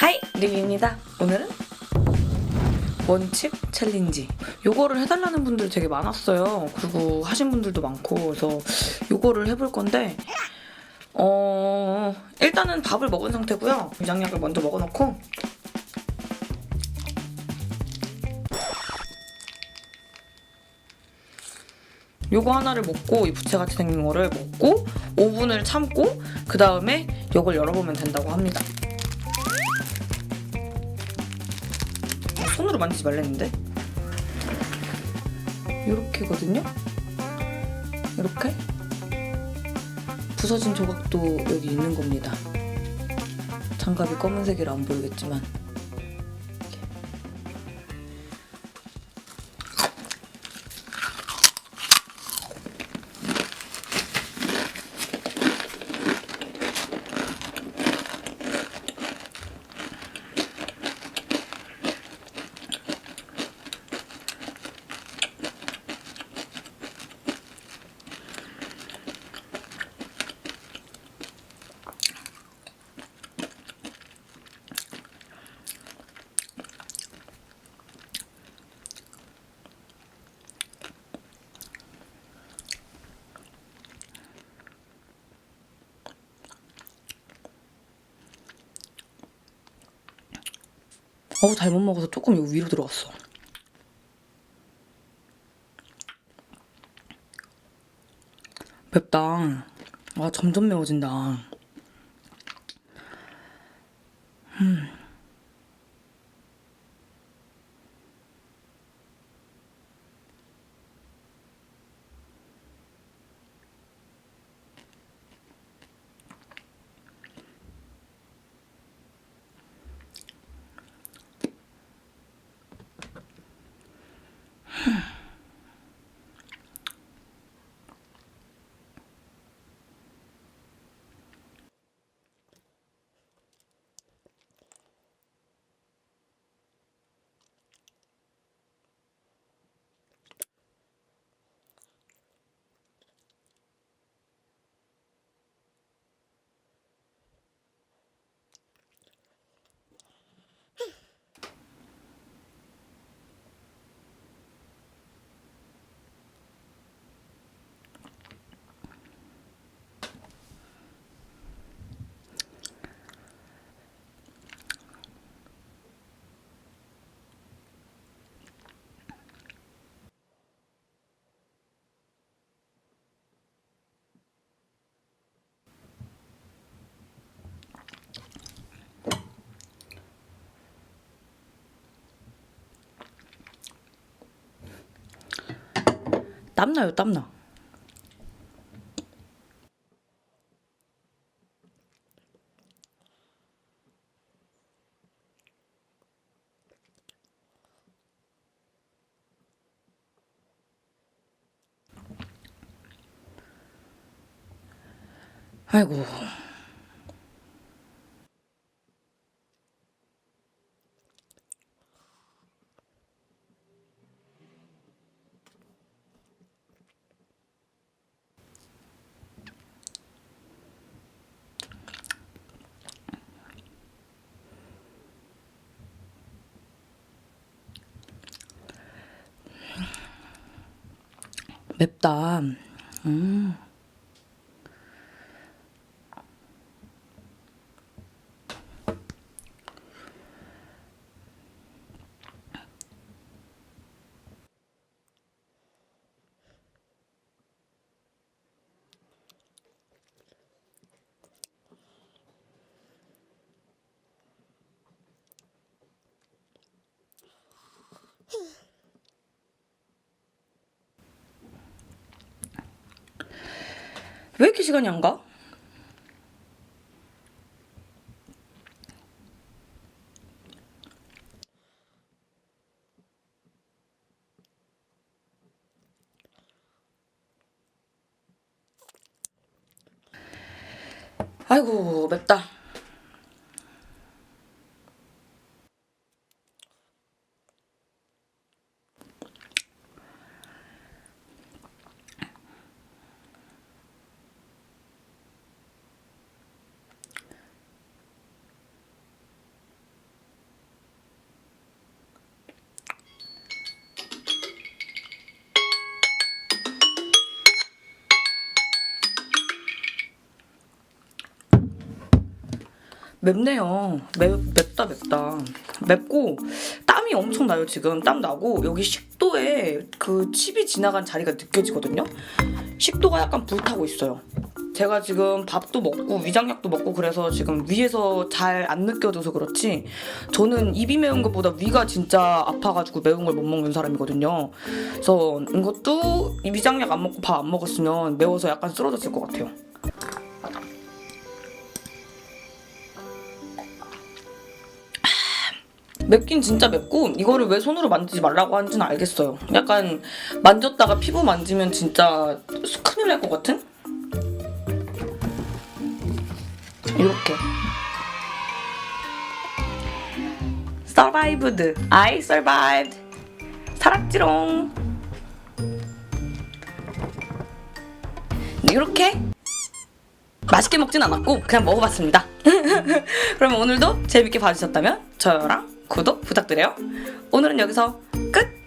하이 리뷰입니다. 오늘은 원칩 챌린지. 요거를 해달라는 분들 되게 많았어요. 그리고 하신 분들도 많고 그래서 요거를 해볼 건데 어 일단은 밥을 먹은 상태고요. 위장약을 먼저 먹어놓고 요거 하나를 먹고 이 부채같이 생긴 거를 먹고 5분을 참고 그 다음에 요걸 열어보면 된다고 합니다. 손으로 만지지 말랬는데? 이렇게거든요? 이렇게? 부서진 조각도 여기 있는 겁니다. 장갑이 검은색이라 안 보이겠지만 어우 잘못 먹어서 조금 여기 위로 들어갔어. 맵다. 아 점점 매워진다. 땀나요 땀나. 아이고. 맵다. 음. 왜 이렇게 시간이 안 가? 아이고 맵다. 맵네요. 맵, 맵다 맵다. 맵고 땀이 엄청 나요 지금. 땀 나고 여기 식도에 그 칩이 지나간 자리가 느껴지거든요. 식도가 약간 불타고 있어요. 제가 지금 밥도 먹고 위장약도 먹고 그래서 지금 위에서 잘 안 느껴져서 그렇지 저는 입이 매운 것보다 위가 진짜 아파가지고 매운 걸 못 먹는 사람이거든요. 그래서 이것도 이 위장약 안 먹고 밥 안 먹었으면 매워서 약간 쓰러졌을 것 같아요. 맵긴 진짜 맵고 이거를 왜 손으로 만지지 말라고 하는지는 알겠어요. 약간 만졌다가 피부 만지면 진짜 큰일 날 것 같은? 이렇게. Survived. I survived. 살았지롱. 이렇게? 맛있게 먹진 않았고 그냥 먹어봤습니다. 그러면 오늘도 재밌게 봐주셨다면 구독 부탁드려요. 오늘은 여기서 끝